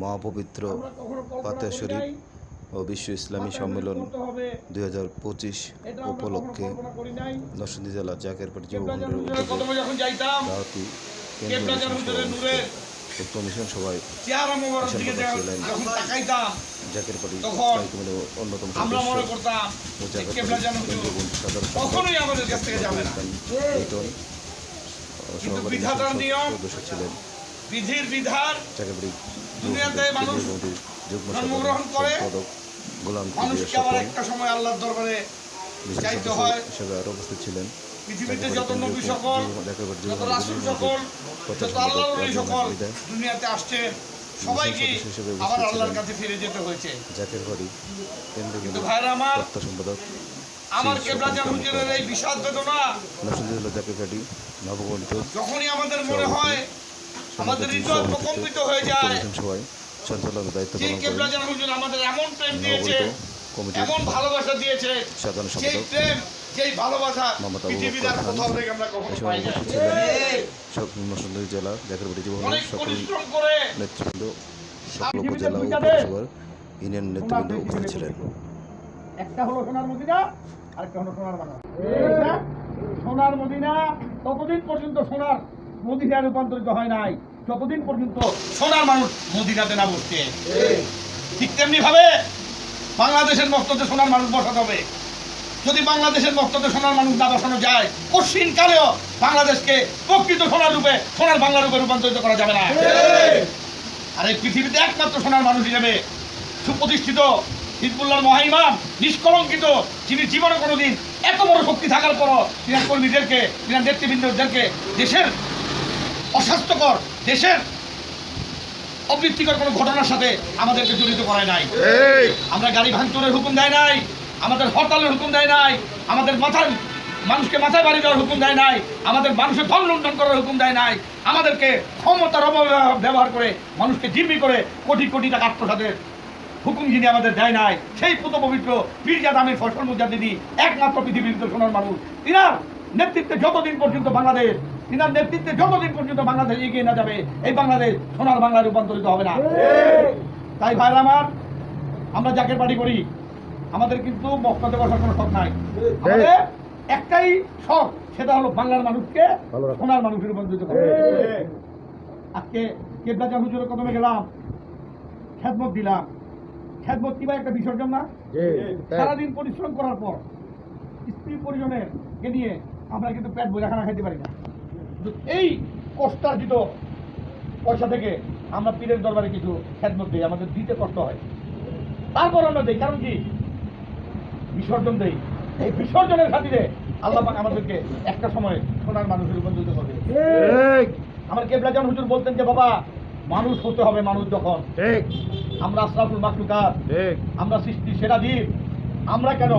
মহাপবিত্র ফাতে শরীফ ও বিশ্ব ইসলামী সম্মেলন দুই হাজার পঁচিশ উপলক্ষে নরসিংদী জেলা জাকেরপাটি যুবমন্ডলের উদ্যোগে কদমে যখন যাইতাম দাওয়াতি কেন্দ্র কেবলা যেন মিশন সভা হুজুরের নূরে অনুষ্ঠিত। উক্ত মিশন সভায় ছিলেন। তাকাইতাম তখন অন্যতম সদস্য ছিলেন বিধির বিধান জাকেরপাটি দুনিয়াতে মানুষ জন্মগ্রহণ করে গোলাম মানুষকে আবার একটা সময় আল্লাহর দরবারে চাইতে হয়। হিসেবে আরও উপস্থিত ছিলেন পৃথিবীতে যত নবী সকল যত রাসূল সকল যত আল্লাহর ওলি সকল দুনিয়াতে আসছে সবাইকে আবার আল্লাহর কাছে ফিরে যেতে হয়েছে। জাকের বাড়ি কিন্তু ভাইরা আমার তথ্য সম্পাদক আমার কেবলা জান হুজুরের এই বিষাদ বেদনা নরসিংদী জাকের বাড়ি নবগঠিত যখনই আমাদের মনে হয় আমাদের হৃদয় প্রকম্পিত হয়ে যায়। সবাই। সঞ্চালকের দায়িত্ব পালন করেন। আমাদের এমন প্রেম দিয়েছে নবগঠিত এমন ভালোবাসা দিয়েছে সাধারণ সম্পাদক প্রেম যেই ভালোবাসা পৃথিবীর আর কোথাও থেকে আমরা কখনো পাই না। উপস্থিত ছিলেন। জেলা জাকের বাড়ি সকল নেতৃবৃন্দ সকল উপজেলা ও পৌরসভার ইউনিয়ন নেতৃবৃন্দ উপস্থিত ছিলেন। একটা হলো সোনার মদিনা আরেকটা হলো সোনার বাংলা সোনার মদিনা ততদিন পর্যন্ত সোনার মদিনা রূপান্তরিত হয় নাই। যতদিন পর্যন্ত সোনার মানুষ মদিনাতে না বসছে ঠিক তেমনি ভাবে বাংলাদেশের মক্ততে সোনার মানুষ বসাতে হবে। যদি বাংলাদেশের মক্ততে সোনার মানুষ না বসানো যায় কঠিন কালেও বাংলাদেশকে প্রকৃত সোনার রূপে, সোনার বাংলা রূপে রূপান্তরিত করা যাবে না। আর এই পৃথিবীতে একমাত্র সোনার মানুষ হিসেবে সুপ্রতিষ্ঠিত হিজবুল্লাহর মহাইমাম নিষ্কলঙ্কিত, যিনি জীবনে কোনোদিন এত বড় শক্তি থাকার পরও তিনার কর্মীদেরকে তিনার নেতৃবৃন্দদেরকে দেশের অস্বাস্থ্যকর দেশের অবৃত্তিকর কোনো ঘটনার সাথে আমাদেরকে জড়িত করায় নাই। আমরা গাড়ি ভাঙচুরের হুকুম দেয় নাই আমাদের হরতালের হুকুম দেয় নাই আমাদের মাথার মানুষকে মাথায় বাড়ি দেওয়ার হুকুম দেয় নাই আমাদের মানুষের ধন লুণ্ঠন করার হুকুম দেয় নাই আমাদেরকে ক্ষমতার অপব্যবহার ব্যবহার করে মানুষকে জিম্মি করে কোটি কোটি টাকা আত্মসাতের হুকুম যিনি আমাদের দেয় নাই সেই পুত পবিত্র পীরজাদ আমির ফসল মুজাদ্দিদি একমাত্র পৃথিবীর সোনার মানুষ। তিনার নেতৃত্বে যতদিন পর্যন্ত বাংলাদেশ তিনার নেতৃত্বে যতদিন পর্যন্ত বাংলাদেশ এগিয়ে না যাবে এই বাংলাদেশ সোনার বাংলা রূপান্তরিত হবে না। তাই ভাইরা আমার আমরা যাকে বাড়ি করি আমাদের কিন্তু মক্কাতে বসার কোনো শখ নাই। আমাদের একটাই শখ সেটা হলো বাংলার মানুষকে সোনার মানুষের রূপান্তরিত করা। আজকে কেবলা জান হুজুরের কদমে গেলাম খেদমত দিলাম। খেদমত কিবা একটা বিসর্জন না? সারাদিন পরিশ্রম করার পর স্ত্রী পরিজনের কে নিয়ে আমরা কিন্তু পেট বোঝা খানা খেতে পারি না। এই কষ্টার্জিত পয়সা থেকে আমরা পীরের দরবারে কিছু খেদমত দিই আমাদের দিতে কষ্ট হয়। তারপর আমরা দিই কারণ কি? বিসর্জন দেই। এই বিসর্জনের খাতিরে আল্লাহ পাক আমাদেরকে একটা সময় সোনার মানুষের রূপান্তরিত করবে। আমার কেবলা কেবলাজান হুজুর বলতেন যে বাবা মানুষ হতে হবে মানুষ যখন। আমরা আশরাফুল মাকলুকাত আমরা সৃষ্টি সেরা দ্বীপ আমরা কেন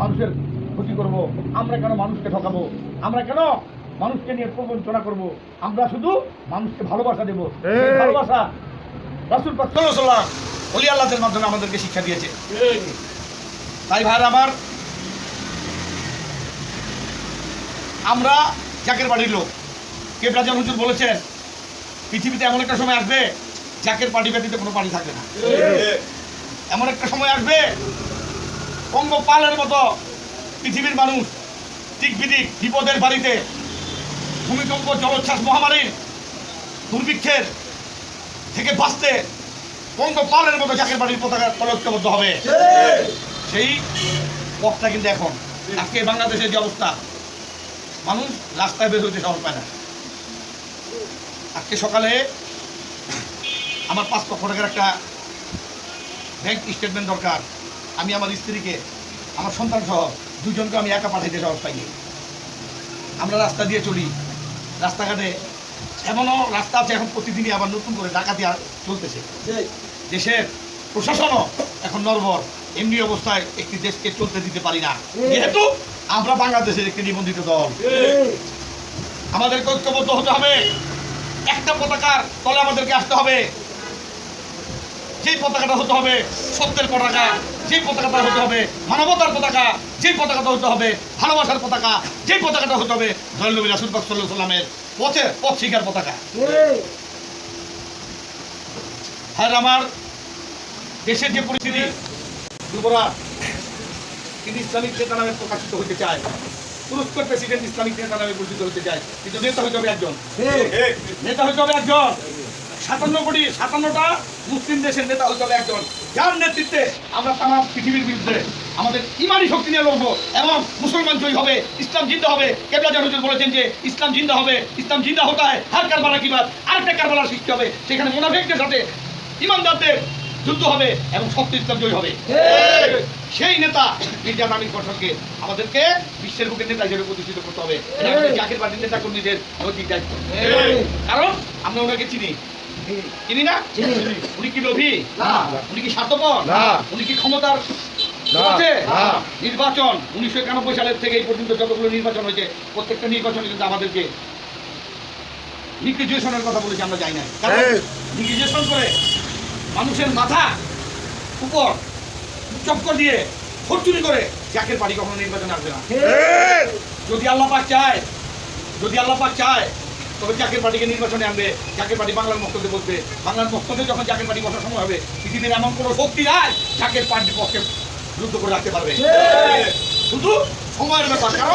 মানুষের ক্ষতি করব আমরা কেন মানুষকে ঠকাবো? আমরা কেন মানুষকে নিয়ে প্রবঞ্চনা করব? আমরা শুধু মানুষকে ভালোবাসা দেব। ভালোবাসা রাসুল ওলি আল্লাহদের মাধ্যমে আমাদেরকে শিক্ষা দিয়েছে। তাই ভাই আমার আমরা জাকের বাড়ির লোক। কেবরাজান হুজুর বলেছেন পৃথিবীতে এমন একটা সময় আসবে জাকের পার্টি ব্যতীত কোনো পার্টি থাকবে না। এমন একটা সময় আসবে পঙ্গপালের মতো পৃথিবীর মানুষ দিক বিদিক বিপদের বাড়িতে ভূমিকম্প, জলোচ্ছ্বাস মহামারীর দুর্ভিক্ষের থেকে বাঁচতে পঙ্গপালের মতো জাকের বাড়ির পতাকা তলক্তবদ্ধ হবে। সেই পথটা কিন্তু এখন। আজকে বাংলাদেশের যে অবস্থা, মানুষ রাস্তায় বের হইতে সাহস পায় না। আজকে সকালে আমার পাঁচ লক্ষ টাকার একটা ব্যাংক স্টেটমেন্ট দরকার। আমি আমার স্ত্রীকে, আমার সন্তান সহ দুজনকে আমি একা পাঠাইতে সাহস পাইনি। আমরা রাস্তা দিয়ে চলি। রাস্তাঘাটে এমনও রাস্তা আছে, এখন প্রতিদিনই আবার নতুন করে ডাকাতি চলতেছে। দেশের প্রশাসনও এখন নর্বর। এমনি অবস্থায় একটি দেশকে চলতে দিতে পারি না। যেহেতু আমরা বাংলাদেশের একটি নিবন্ধিত দল। আমাদের ঐক্যবদ্ধ হতে হবে। একটা পতাকার তলে আমাদেরকে আসতে হবে। যেই পতাকাটা হতে হবে সত্যের পতাকা যেই পতাকাটা হতে হবে মানবতার পতাকা যেই পতাকাটা হতে হবে ভালোবাসার পতাকা যেই পতাকাটা হতে হবে দয়ালনবী রাসুল পাক সাল্লাহ সাল্লামের পথে পথ শিকার পতাকা। হ্যাঁ আমার দেশের যে পরিস্থিতি যুবরা তিনি ইসলামিক নেতা নামে প্রকাশিত হতে চায়। তুরস্কর প্রেসিডেন্ট ইসলামিক নেতা নামে পরিচিত হতে চায়। কিন্তু নেতা হতে হবে একজন। নেতা হতে হবে একজন। সাতান্ন কোটি সাতান্নটা মুসলিম দেশের নেতা হতে হবে একজন। যার নেতৃত্বে আমরা তামাম পৃথিবীর বিরুদ্ধে আমাদের ইমানি শক্তি নিয়ে লড়বো এবং মুসলমান জয়ী হবে ইসলাম জিন্দা হবে। কেবলা জান হুজুর বলেছেন যে ইসলাম জিন্দা হবে ইসলাম জিন্দা হতে হয়। হার কারবালা কি বাদ আরেকটা কারবালার সৃষ্টি হবে সেখানে মোনাফেকদের সাথে ইমানদারদের যুদ্ধ হবে এবং সত্য ইসলাম জয়ী হবে। সেই নেতা মির্জা নামির গঠনকে আমাদেরকে বিশ্বের বুকের নেতা হিসেবে প্রতিষ্ঠিত করতে হবে। আমাদের পার্টির নেতা কর্মীদের নৈতিক দায়িত্ব। কারণ আমরা ওনাকে চিনি। চিনি না? উনি কি লোভী? উনি কি স্বার্থপর? না। উনি কি ক্ষমতার না। না। নির্বাচন। উনিশশো একানব্বই সালের থেকে এই পর্যন্ত যতগুলো নির্বাচন হয়েছে প্রত্যেকটা নির্বাচনে কিন্তু আমাদেরকে কথা বলেছি আমরা যাই না। কারণ। করে মানুষের মাথা উপর চক্কর দিয়ে ফরচুরি করে জাকের পার্টি কখনো নির্বাচন আসবে না। যদি আল্লাহ পাক চায় যদি আল্লাহ পাক চায় তবে জাকের পার্টিকে নির্বাচনে আনবে জাকের পার্টি বাংলার মক্তব্যে বসবে বাংলার মক্তব্যে যখন জাকের পার্টি বসার সময় হবে পৃথিবীর এমন কোনো শক্তি নাই জাকের পার্টির পক্ষে যুদ্ধ করে রাখতে পারবে। শুধু সময়ের ব্যাপার কারণ